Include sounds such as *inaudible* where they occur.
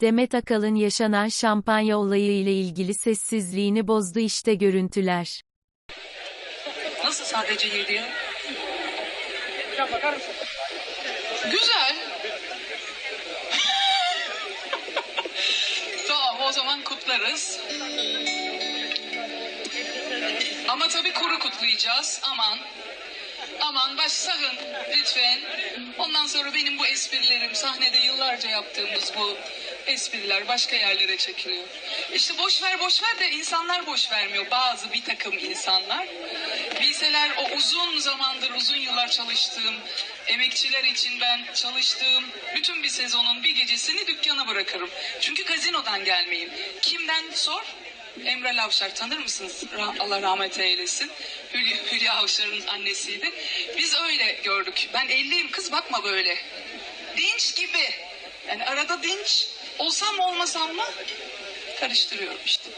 Demet Akalın yaşanan şampanya olayı ile ilgili sessizliğini bozdu işte görüntüler. Nasıl sadece yedi ya? Güzel. *laughs* tamam o zaman kutlarız. Ama tabii kuru kutlayacağız. Aman. Aman baş lütfen. Ondan sonra benim bu esprilerim sahnede yıllarca yaptığımız bu espriler başka yerlere çekiliyor. İşte boş ver boş ver de insanlar boş vermiyor. Bazı bir takım insanlar. Bilseler o uzun zamandır uzun yıllar çalıştığım emekçiler için ben çalıştığım bütün bir sezonun bir gecesini dükkana bırakırım. Çünkü gazinodan gelmeyin. Kimden sor? Emre Avşar tanır mısınız? Allah rahmet eylesin. Hülya, Hülya Avşar'ın annesiydi. Biz öyle gördük. Ben 50'yim kız bakma böyle. Dinç gibi. Yani arada dinç olsam mı olmasam mı karıştırıyorum işte.